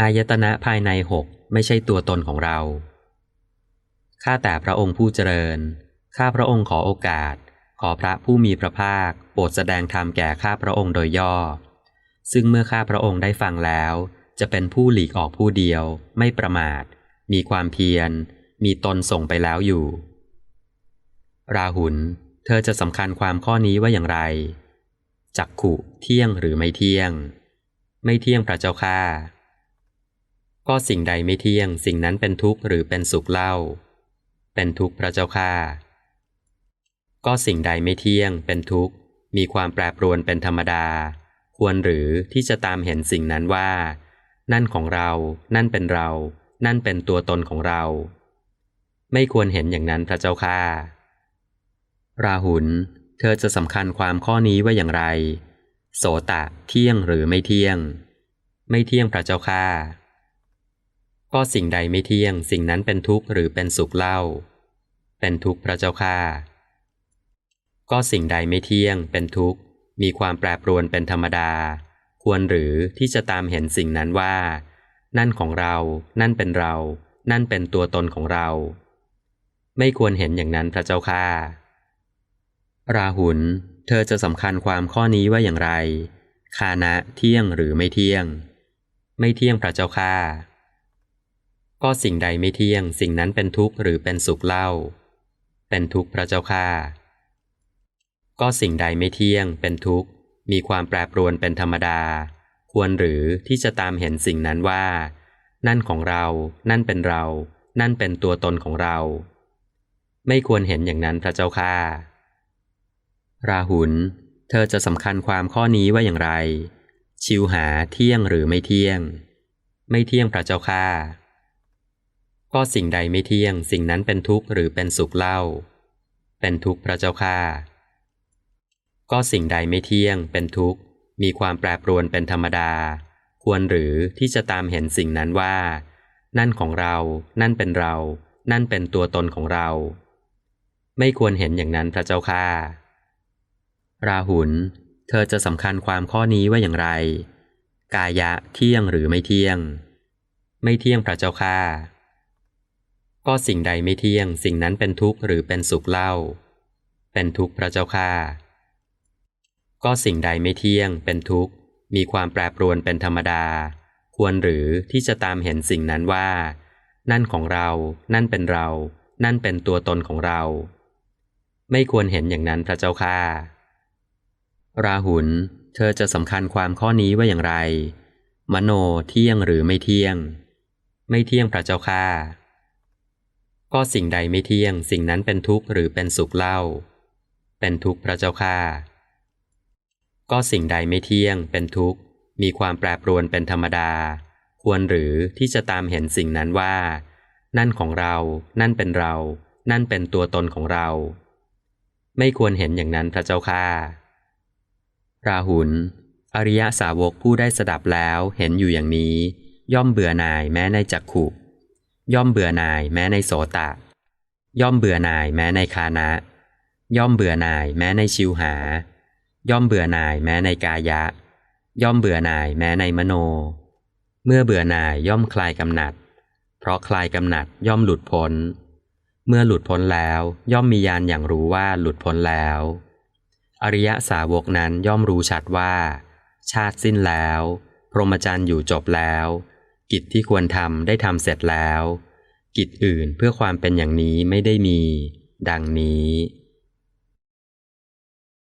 อายตนะภายในหกไม่ใช่ตัวตนของเรา ข้าแต่พระองค์ผู้เจริญ ข้าพระองค์ขอโอกาส ขอพระผู้มีพระภาค โปรดแสดงธรรมแก่ข้าพระองค์โดยย่อ ซึ่งเมื่อข้าพระองค์ได้ฟังแล้ว จะเป็นผู้หลีกออกผู้เดียว ไม่ประมาท มีความเพียร มีตนส่งไปแล้วอยู่ ราหุล เธอจะสำคัญความข้อนี้ว่าอย่างไร จักขุ เที่ยงหรือไม่เที่ยง ไม่เที่ยงพระเจ้าข้า ก็สิ่งใดไม่เที่ยง สิ่งนั้นเป็นทุกข์หรือเป็นสุขเล่า เป็นทุกข์พระเจ้าข้าก็สิ่งใดไม่เที่ยง เป็นทุกข์ มีความแปรปรวนเป็นธรรมดา ควรหรือที่จะตามเห็นสิ่งนั้นว่า นั่นของเรา นั่นเป็นเรา นั่นเป็นตัวตนของเรา ไม่ควรเห็นอย่างนั้นพระเจ้าข้าราหุล เธอจะสำคัญความข้อนี้ว่าอย่างไร โสตะเที่ยงหรือไม่เที่ยง ไม่เที่ยงพระเจ้าข้า ก็สิ่งใดไม่เที่ยง สิ่งนั้นเป็นทุกข์หรือเป็นสุขเล่า เป็นทุกข์พระเจ้าข้าก็สิ่งใดไม่เที่ยง เป็นทุกข์ มีความแปรปรวนเป็นธรรมดา ควรหรือที่จะตามเห็นสิ่งนั้นว่า นั่นของเรา นั่นเป็นเรา นั่นเป็นตัวตนของเรา ไม่ควรเห็นอย่างนั้นพระเจ้าข้าราหุล เธอจะสำคัญความข้อนี้ว่าอย่างไร คานะเที่ยงหรือไม่เที่ยง ไม่เที่ยงพระเจ้าข้า ก็สิ่งใดไม่เที่ยง สิ่งนั้นเป็นทุกข์หรือเป็นสุขเล่า เป็นทุกข์พระเจ้าข้าก็สิ่งใดไม่เที่ยง เป็นทุกข์ มีความแปรปรวนเป็นธรรมดา ควรหรือที่จะตามเห็นสิ่งนั้นว่า นั่นของเรา นั่นเป็นเรา นั่นเป็นตัวตนของเรา ไม่ควรเห็นอย่างนั้นพระเจ้าข้าราหุล เธอจะสำคัญความข้อนี้ว่าอย่างไร ชิวหาเที่ยงหรือไม่เที่ยง ไม่เที่ยงพระเจ้าข้า ก็สิ่งใดไม่เที่ยง สิ่งนั้นเป็นทุกข์หรือเป็นสุขเล่า เป็นทุกข์พระเจ้าข้าก็สิ่งใดไม่เที่ยง เป็นทุกข์ มีความแปรปรวนเป็นธรรมดา ควรหรือที่จะตามเห็นสิ่งนั้นว่า นั่นของเรา นั่นเป็นเรา นั่นเป็นตัวตนของเรา ไม่ควรเห็นอย่างนั้นพระเจ้าข้าราหุล เธอจะสำคัญความข้อนี้ว่าอย่างไร กายะเที่ยงหรือไม่เที่ยง ไม่เที่ยงพระเจ้าข้า ก็สิ่งใดไม่เที่ยง สิ่งนั้นเป็นทุกข์หรือเป็นสุขเล่า เป็นทุกข์พระเจ้าข้าก็สิ่งใดไม่เที่ยง เป็นทุกข์ มีความแปรปรวนเป็นธรรมดา ควรหรือที่จะตามเห็นสิ่งนั้นว่า นั่นของเรา นั่นเป็นเรา นั่นเป็นตัวตนของเรา ไม่ควรเห็นอย่างนั้นพระเจ้าข้าราหุล เธอจะสำคัญความข้อนี้ว่าอย่างไร มโนเที่ยงหรือไม่เที่ยง ไม่เที่ยงพระเจ้าข้า ก็สิ่งใดไม่เที่ยง สิ่งนั้นเป็นทุกข์หรือเป็นสุขเล่า เป็นทุกข์พระเจ้าข้าก็สิ่งใดไม่เที่ยง เป็นทุกข์ มีความแปรปรวนเป็นธรรมดา ควรหรือที่จะตามเห็นสิ่งนั้นว่า นั่นของเรา นั่นเป็นเรา นั่นเป็นตัวตนของเรา ไม่ควรเห็นอย่างนั้นพระเจ้าข้าราหุล อริยสาวกผู้ได้สดับแล้วเห็นอยู่อย่างนี้ ย่อมเบื่อหน่ายแม้ในจักขุ ย่อมเบื่อหน่ายแม้ในโสตะ ย่อมเบื่อหน่ายแม้ในคานะ ย่อมเบื่อหน่ายแม้ในชิวหา ย่อมเบื่อหน่ายแม้ในกายะ ย่อมเบื่อหน่ายแม้ในมโน เมื่อเบื่อหน่ายย่อมคลายกำหนัด เพราะคลายกำหนัดย่อมหลุดพ้น เมื่อหลุดพ้นแล้วย่อมมีญาณอย่างรู้ว่าหลุดพ้นแล้ว อริยสาวกนั้นย่อมรู้ชัดว่า ชาติสิ้นแล้ว พรหมจรรย์อยู่จบแล้ว กิจที่ควรทำได้ทำเสร็จแล้ว กิจอื่นเพื่อความเป็นอย่างนี้ไม่ได้มี ดังนี้